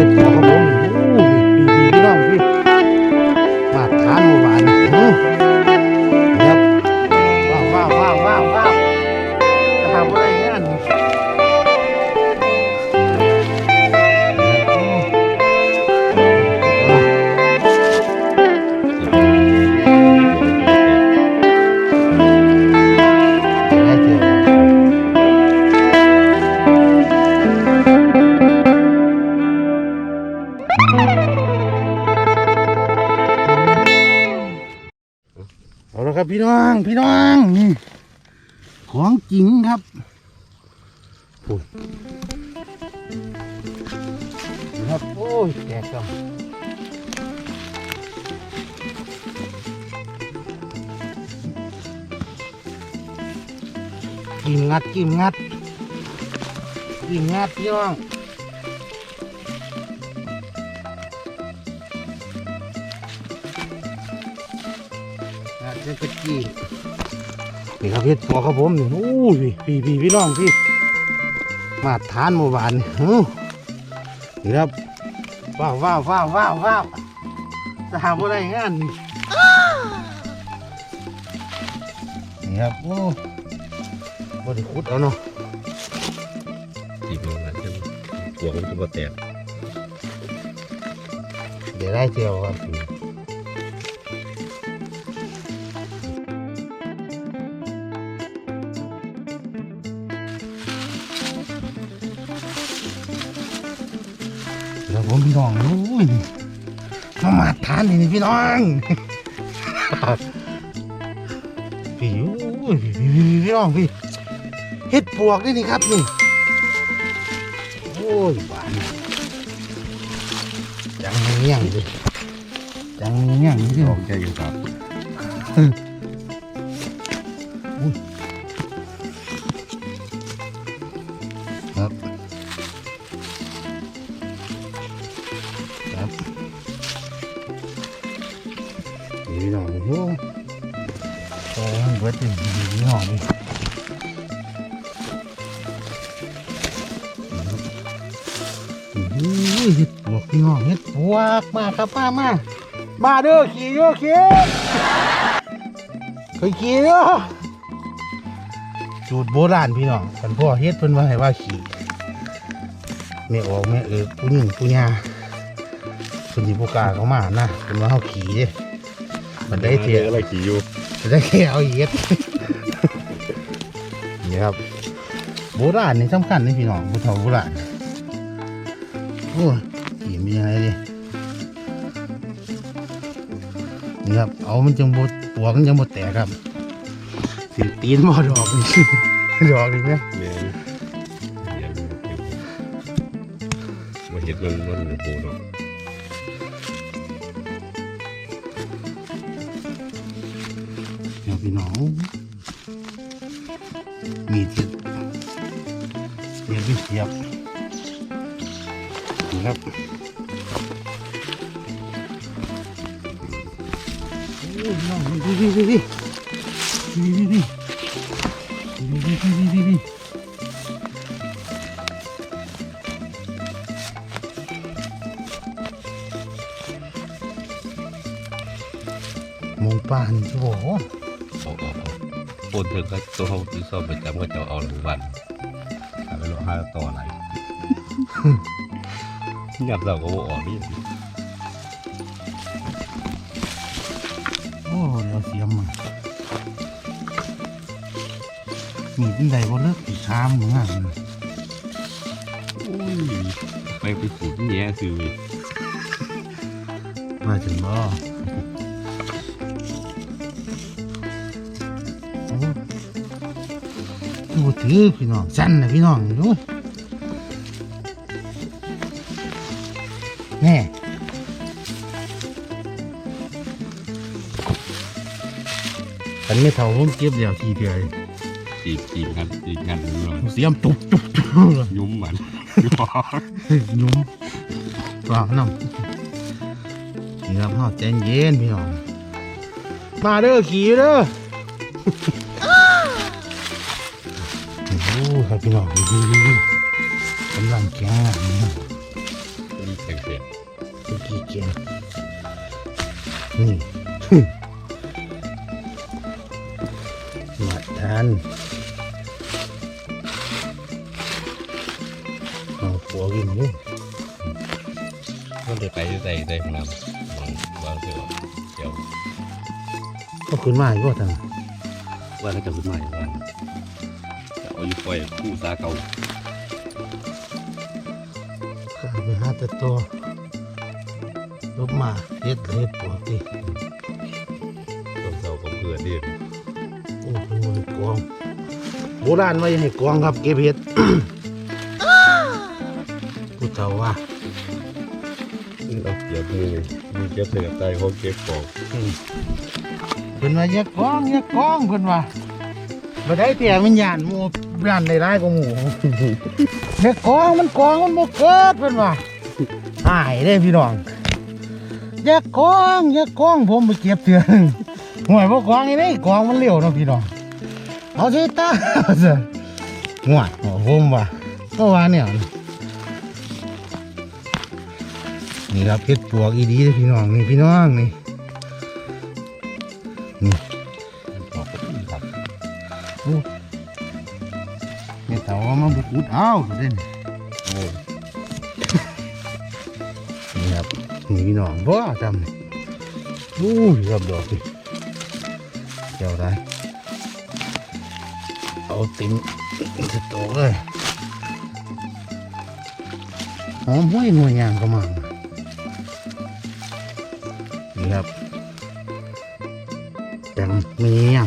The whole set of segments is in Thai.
it เอาละครับพี่น้องพี่น้องนี่ ของจริงครับโอ้ยครับโอ้ยแตกครับกิมงัดกิมงัดกิมงัดพี่น้อง เส้นกระจีนี่ครับเฮ็ดตัวครับผมนี่โอ้ยพี่พี่พี่น้องพี่มาทานเมื่อวานนี่เอ้านี่ครับว้าวว้าวว้าวว้าวว้าวจะทำอะไรงานนี่นี่ครับโอ้บไดิคุดเอาเนาะจีบลงนะจนหัวมันจะบ่แตกเดี๋ยวได้เจียวครับ ผมพี่น้องโอ้ยมามาทานนี่พี่น้องพี่โอ้ยพี่พี่น้องพี่เฮ็ดปวกนี่นี่ครับนี่โอ้ยหวานจังเงี้ยงดิจังเงี้ยงดิออกใจอยู่ครับครั อ้ยเบิดเลยพี่น้องนี่อื้อหือเห็ดปวกพี่น้องเห็ดปวกมาครับมามามาเด้อขี่เด้อขี่เคยขี่เด้อสูตรโบราณพี่น้องกันพ่อเฮ็ดเพิ่นว่าให้ว่าขี่แม่ออกแม่เออผู้หญิงผู้ยาเพิ่นสิบ่กล้าเขามานะเพิ่นว่าเฮาขี่เด้มันได้เทียอะไรขี่อยู่ จะได้แค่เอาเย็ดนี่ครับโบราณนี่สำคัญนี่พี่น้องบุเฒ่าโบราณโอ้ยขี่มียังไงดินี่ครับ เอามันจังบดปวกมันจังบดแตกครับสิตีนบ่ดอกนี่ดอกนี่ไหมแม่นเดี๋ยวมาเห็ดมันมันโผล่เนาะเดี๋ยว พี่น้อง มีดเสียบเสียบนี่ครับโอ้ยน้องดีดีดีดีดีดีดีดีดีดีมองป่านจะบอก ปนเถอะก็ตัวเขาที่ซ่อมประจำก็จะเอาหลังวันหาไปรอห้าต่ออะไรยับเราก็บ่ออกนี่โอ้เดี๋ยวเสียมมามีเป็นใดบ่เลิกอีกชามหนึ่งอะอุ้ยไปไปขูดแย่คือมาถึงบ่ ดูถือพี่น้องสั้นนะพี่น้องดูแน่ฉันไม่เท่าผมเก็บเดียวทีเดียวจีบจีบกันจีบกันเรื่องเสียมตุบตุบตุบยุ่มเหมันยุ่มเปล่าน้ำนี่ครับพ่อใจเย็นพี่น้องมาเด้อขี่เด้อ ครับพี่น้องดูดูดูดูกำลังแข็งแรงนะนี่แข็งสียเป็นกี่เกียงนี่มาทานเอาหัวกินนี่มันจะไปใส่ใส่ของน้ำมันวางเสียวเดี๋ยวก็ขึ้นมาอีกว่าทางว่าแล้วจะขึ้นมาอย่างวันจะ เอาอยู่ปล่อยคู่ซาเก่าข้าไปหาแต่ตัวลบมาเฮ็ดเฮ็ดปวดดิต้มเสาของเพื่อนดิโอ้เป็นมือกองโบราณไว้ให้กองครับเก็บเห็ดผู้เฒ่าว่าเราเก็บมือมือเก็บใส่กับใจเขาเก็บของอืมเพิ่นว่าอย่ากองอย่ากองเพิ่นว่าบ่ได้แต่มันย่านหมู่ ย่านในร้ายกว่าหมู่อย่ากองมันกองมันบ่เกิดเพิ่นว่าหายเด้พี่น้องอย่ากองอย่ากองผมไปเก็บเถื่อหนึงห่วยบ่กกองอีนี่กองมันเร็วเนาะพี่น้องเอาสิตาซะห่วยผมว่าก็ว่าเนี่ยนี่ครับเฮ็ดปวกอีดีเด้อพี่น้องนี่พี่น้องนี่บอกก็ดีครับ แม่เต่าเอามาบุกอุดเอาเด่นโอ้ยนี่ครับนี่พี่น้องบ่จำนี่อู้ยครับดอกนี่เจ้าได้เอาติ่มจะโตเลยหอมห้วยหน่วยยางก็มานี่ครับแตงเมียง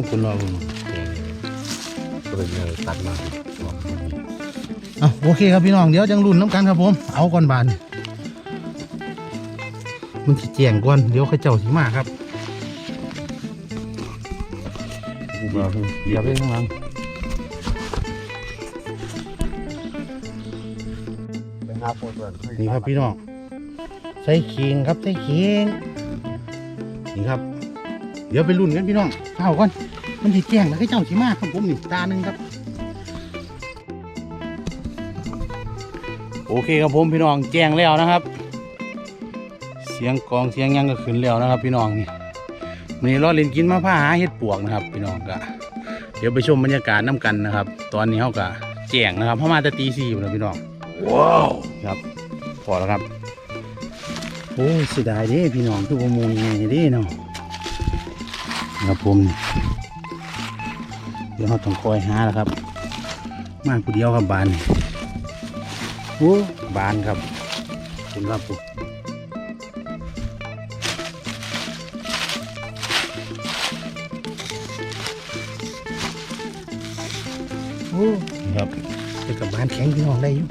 ตั้งคนรอเบิ่งเองก็เป็นเงินตัดมาบอกอะโอเคครับพี่น้องเดี๋ยวจังรุ่นน้ำกันครับผม เอาก่อนบานมันสิเจียงก่อนเดี๋ยวเขาเจ้าสีมาครับกูมาเหยียบไปข้างหลังไปหาโพดก่อนนี่ครับพี่น้องใส่เคียงครับใส่เคียงนี่ครับ เดี๋ยวไปรุ่นกันพี่น้องเข้าก่อน มันสิเจียงแล้วเขาเจ้าสีมาครับผมนี่ตาหนึ่งครับ โอเคครับผมพี่น้องแจ้งแล้วนะครับ เสียงกลองเสียงหยังก็ขึ้นแล้วนะครับ พี่น้องนี่วันนี้รอเล่นกินมาผ้าหาเห็ดปวกนะครับ พี่น้องก็เดี๋ยวไปชมบรรยากาศน้กันนะครับ ตอนนี้เขาก็แจ้งนะครับเข้ามาแต่ตีสี่แล้วพี่น้องว้าวครับพอแล้วครับโอ้ยเสียดายเด้พี่น้องทุกโมงไงเด้เนาะครับผมนี่เดี๋ยวเราต้องคอยหาแล้วครับมาผู้เดียวครับบานโอ้บานครับคุณครับผมโอ้นะครับไปกับบานแข็งพี่น้องได้อยู่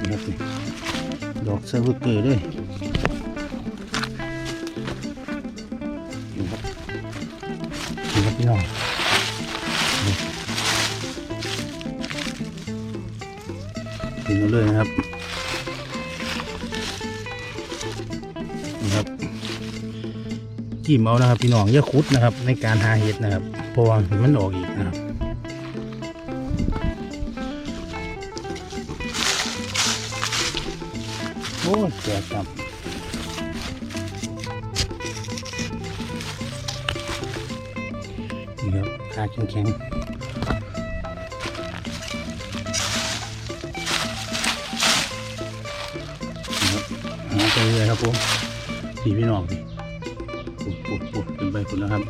นะครับดอกเซอร์เกอร์ด้วยครับครับพี่น้อง กินมาเลยนะครับนี่ครับจิ้มเอานะครับ พี่น้องอย่าคุดนะครับ ในการหาเห็ดนะครับเพราะว่ามันออกอีกนะครับโอ้ยแก่ครับนี่ครับขาแข็งๆ เรื่อยครับผมพี่พี่น้องพี่ปุ๊บปุ๊บปุ๊บขึ้นไปคุณนะครับ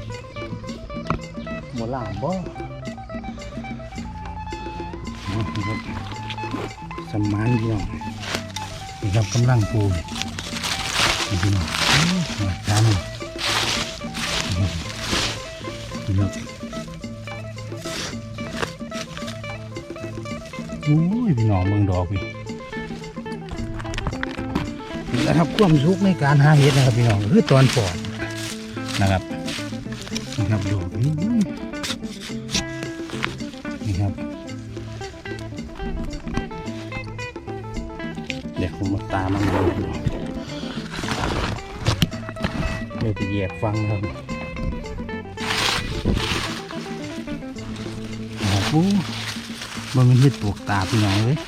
หมดหลามบ่อ๋อนี่ครับสมานพี่น้องนี่ครับกำลังปูนี่พี่น้องอื้อมาจานนี่นี่ครับโอ้ยพี่น้องเมืองดอกพี่ นะครับความสุขในการหาเห็ดนะครับพี่น้องคือตอนปอดนะครับนี่ครับดอกนี้นี่ครับเดี๋ยวผมมาตามมันดูเดี๋ยวจะแยกฟังนะครับโอ้โหมันเป็นเห็ดปวกตาพี่น้องเลย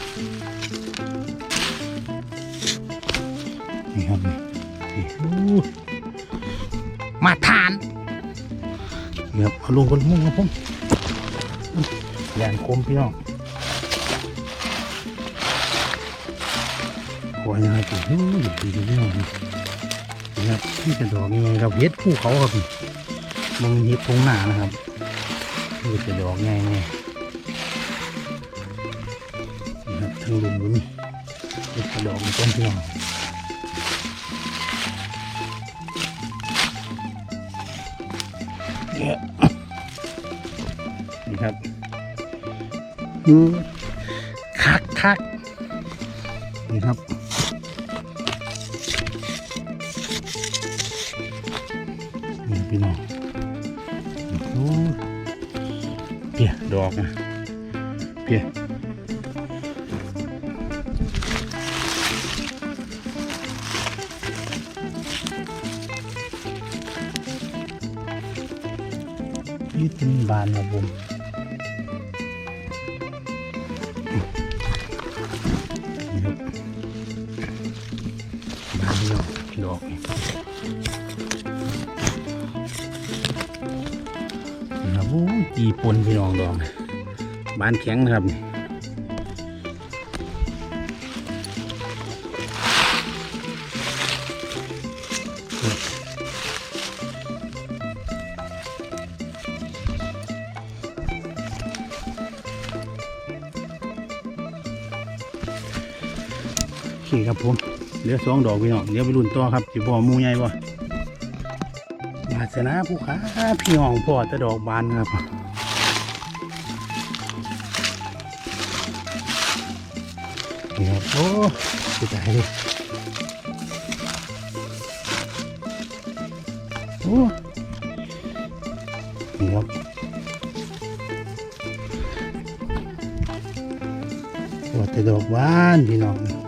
นี่ครับนี่นี่โอ้มาทานเดี๋ยวเอาลงบนมุ้งครับผมแรงคมพี่น้องโอ้ยยังไงปุ๊บดีดีพี่น้องนี่ครับนี่จะดอกยังไงครับเห็ดภูเขาครับนี่มันเป็นเห็ดทงหนานะครับนี่จะดอกไงไงนี่ครับทั้งลุมก็มีเห็ดกระดอกมีต้นพี่น้อง เนี่ยนี่ครับอืมคักคักนี่ครับ นี่พี่น้องโอ้เพียดอกนะเพีย ยี่ตินบานครับผมนี่ครับบานเดียวดอกนี่นะครับโอ้ยจีปนพี่น้องดองบ้านแข็งนะครับนี่ ครับผมเหลือสองดอกพี่น้องเดี๋ยวไปรุ่นต่อครับจิบบ่อหมูใหญ่บ่วาสนาผู้ค้าพี่น้องพ่อจะดอกบานครับนี่ครับโอ้สุดใจเลยโอ้นี่ครับว่าจะดอกบานพี่น้อง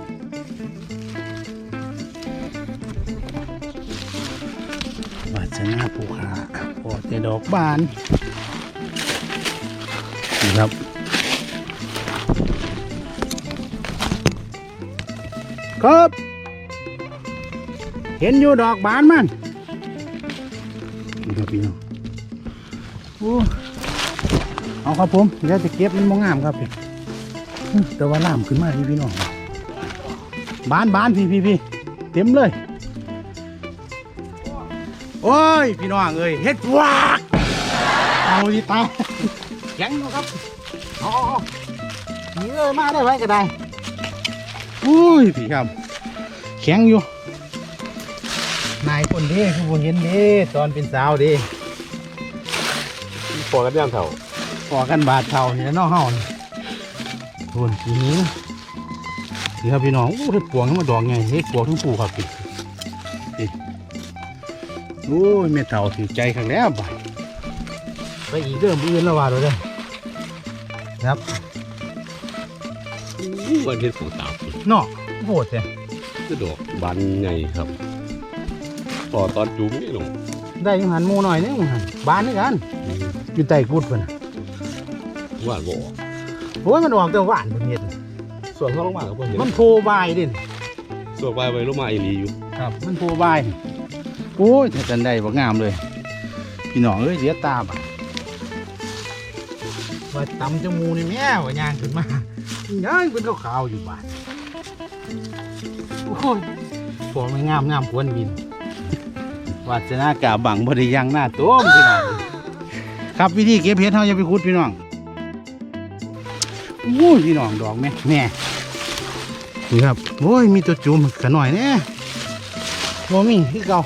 ดอกบานนี่ครับครับเห็นอยู่ดอกบานมันนี่ครับพี่น้องโอ้เอาครับผมเดี๋ยวจะเก็บมันมองงามครับพี่อื้อแต่ว่าล่ามขึ้นมาพี่พี่น้องบานบานพี่พี่พี่เต็มเลย โอ้ย พี่น้องเอ้ยเฮ็ดวากเอาดีตายแข็งอยู่ครับเอาเอาเอาหนีเลยมาได้ไว้ก็ได้อุ้ยพี่ครับ แข็งอยู่ นายคนเด้คือผมเห็นเด้ตอนเป็นสาวเด้พอกันย่างเถ่าพอกันบาดเท่านี่แหละเน้องเฮานี่ทวนทีนี้นี่ครับพี่น้องโอ้เฮ็ดปวงให้มาดอกไงเฮ็ดปวงทั้งคู่ครับพี่พี่ โอ้ยแม่เต่าถือใจข้างแล้วบ่ายไปอีกเรื่องอื่นแล้วว่าเลยเด้อครับวันเห็ดของตาบเนาะโหดเลยคือดอกบานใหญ่ครับต่อตอนจุ้มนี่ลงได้อยังหันหมูหน่อยเนี่ยหันบ้านนี่กันอยู่ใต้กุดเพิ่นน่ะหวานบ่โอ้ยมันออกแต่หวานเพิ่นเฮ็ดส่วนเขาลงมาก็เห็นมันโพบายเด่นส่วนไปไว้ลงมาอีหลีอยู่ครับ มันโพบาย โอ้ยจันได้บ่งามเลย พี่น้องเอ้ยเสียตาบ่ะว่าตำจมูกนี่แม่ว่าย่างขึ้นมายังเป็นขาวๆอยู่บ้านโอ้ยพอไม่งามงามควรบินวาสนากาบังบ่ได้ยังหน้าตัวมพี่น้องครับวิธีเก็บเห็ดเฮาอย่าไปขุดพี่น้องโอ้ยพี่น้องดอกแม่แน่นี่ครับโอ้ยมีตัวจุ่มขะหน่อยแน่บ่มีคือเก่า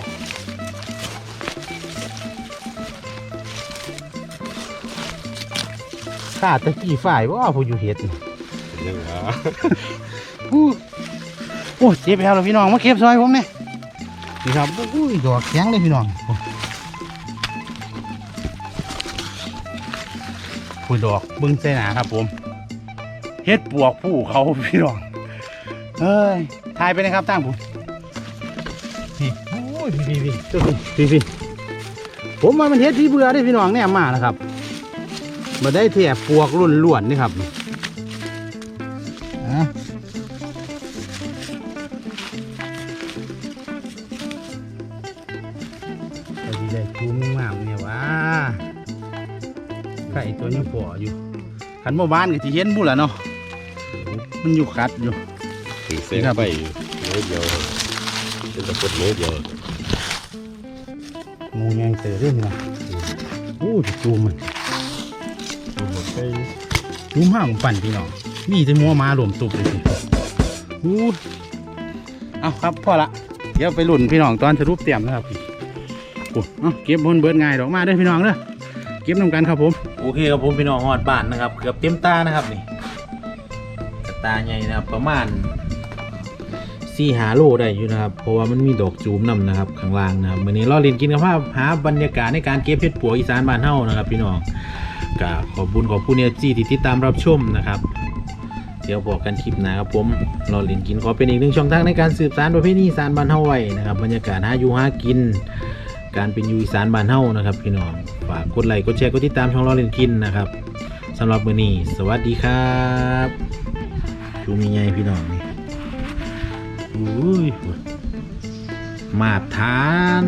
ข้าตะกี้ฝ่ายว่าผู้อยู่เห็ดนี่เห็นยังไงอู้โอ้ยเจ็บแล้วล่ะพี่น้องมาเก็บซอยผมเนี่ยนี่ครับอุ้ยดอกแข็งเลยพี่น้องผู้ดอกเบึ้งเสหนาครับผมเฮ็ดปวกผู้เขาพี่น้องเฮ้ยถ่ายไปนะครับตั้งผมนี่โอ้ยพี่พี่พี่ตัวพี่พี่พี่ผมว่ามันเฮ็ดที่เบื่อได้พี่น้องเนี่ยมาแล้วครับ มาได้เทียปวกรุ่นล้วนๆนี่ครับอะก็ดีได้จูมงามๆเนี่ยว่าไก่ตัวยังปออยู่ขันเมื่อวานก็จะเห็นบุ่ละเนาะมันอยู่คัดอยู่ถือเส้นไปเนื้อเดียวเป็นตะกดเนื้อเดียวงูแยงเตอเรื่องนะโอ้ยจูมมันหมดไป จูมห้าผมปั่นพี่น้องมีแต่มัวมาหลวมตุบเลยสิอู้เอาครับพ่อละเดี๋ยวไปหลุ่นพี่น้องตอนสรุปเตรียมนะครับพี่โอ้เอาเก็บบนเบิดง่ายดอกมาเด้อพี่น้องเด้อเก็บนำกันครับผมโอเคครับผมพี่น้องหอดบ้านนะครับเกือบเต็มตานะครับนี่ตาใหญ่นะครับประมาณสี่หาโลได้อยู่นะครับ เพราะว่ามันมีดอกจูมนำนะครับข้างล่างนะครับวันนี้เราเรียนกินกับภาพหาบรรยากาศในการเก็บเพชรปัวอีสานบ้านเฮานะครับ พี่น้อง กาขอบบุญขอบคุณเอจีที่ติดตามรับชมนะครับ เดี๋ยวบอกกันคลิปหน้าครับผมราเรียนกินขอเป็นอีกหนึ่งช่องทางในการสืบสานประเพณีอีสานบ้านเฮาไว้นะครับบรรยากาศหาอยู่หากิน การเป็นอยูอีสานบ้านเฮานะครับ พี่น้องฝากกดไลค์กดแชร์กดติดตามช่องราเรียนกินนะครับสำหรับมื้อนี้สวัสดีครับชูมีไงพี่น้องนี่อุ้ยมาทาน